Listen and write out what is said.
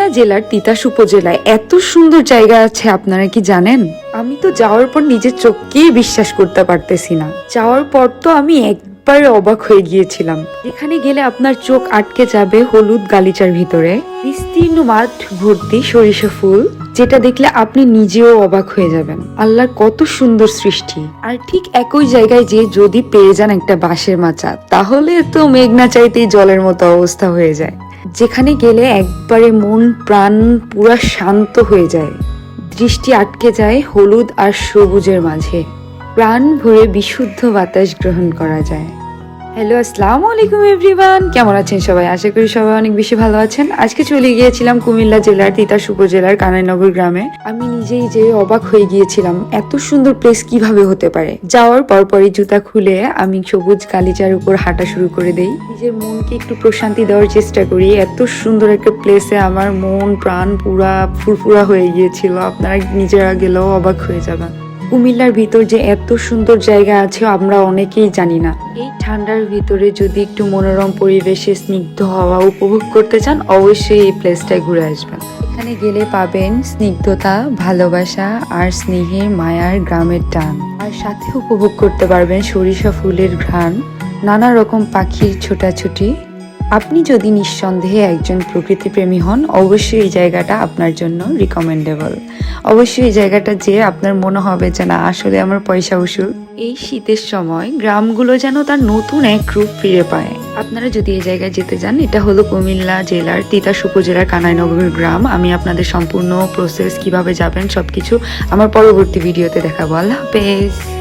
কুমিল্লা জেলার তিতাস উপজেলায় এত সুন্দর জায়গা আছে, আপনারা কি জানেন? আমি তো যাওয়ার পর নিজের চোখকেই বিশ্বাস করতে পারতেছি না। যাওয়ার পর তো আমি একবারে অবাক হয়ে গিয়েছিলাম। এখানে গেলে আপনার চোখ আটকে যাবে হলুদ গালিচার ভিতরে। বিস্তীর্ণ মাঠ ভর্তি সরিষা ফুল, যেটা দেখলে আপনি নিজেও অবাক হয়ে যাবেন। আল্লাহর কত সুন্দর সৃষ্টি। আর ঠিক একই জায়গায় যে যদি পেয়ে যান একটা বাঁশের মাচা, তাহলে তো মেঘনা চাইতেই জলের মতো অবস্থা হয়ে যায়। যেখানে গেলে একবারে মন, প্রাণ পুরা শান্ত হয়ে যায়। দৃষ্টি আটকে যায় হলুদ আর সবুজের মাঝে। প্রাণ ভরে বিশুদ্ধ বাতাস গ্রহণ করা যায়। হ্যালো আসসালামু আলাইকুম এভরিওয়ান কেমন আছেন সবাই? আশা করি সবাই অনেক বেশি ভালো আছেন। আজকে চলে গিয়েছিলাম কুমিল্লা জেলার তিতাস উপজেলার কানাইনগর গ্রামে। আমি নিজেই যে অবাক হয়ে গিয়েছিলাম, এত সুন্দর প্লেস কীভাবে হতে পারে। যাওয়ার পরপরই জুতা খুলে আমি সবুজ গালিচার উপর হাঁটা শুরু করে দেই। নিজের মনকে একটু প্রশান্তি দেওয়ার চেষ্টা করি। এত সুন্দর একটা প্লেসে আমার মন, প্রাণ পুরা ফুরফুরা হয়ে গিয়েছিল। আপনারা নিজেরা গেলেও অবাক হয়ে যাবেন। কুমিল্লার ভিতর যে এত সুন্দর জায়গা আছে, আমরা অনেকেই জানি না। এই ঠান্ডার ভিতরে যদি একটু মনোরম পরিবেশে স্নিগ্ধ হওয়া উপভোগ করতে চান, অবশ্যই এই প্লেসটায় ঘুরে আসবেন। এখানে গেলে পাবেন স্নিগ্ধতা, ভালোবাসা আর স্নেহের মায়ার গ্রামের টান। আর সাথে উপভোগ করতে পারবেন সরিষা ফুলের ঘ্রাণ, নানা রকম পাখির ছোটাছুটি আপনি যদি নিঃসন্দেহে একজন প্রকৃতিপ্রেমী হন, অবশ্যই এই জায়গাটা আপনার জন্য রিকমেন্ডেবল অবশ্যই এই জায়গাটা যে আপনার মনে হবে যে, না, আসলে আমার পয়সা উসুল। এই শীতের সময় গ্রামগুলো যেন তার নতুন এক রূপ ফিরে পায়। আপনারা যদি এই জায়গায় যেতে চান, এটা হলো কুমিল্লা জেলার তিতাস উপজেলার কানাইনগর গ্রাম। আমি আপনাদের সম্পূর্ণ প্রসেস কীভাবে যাবেন, সবকিছু আমার পরবর্তী ভিডিওতে দেখাবো। আল্লাহ হাফেজ।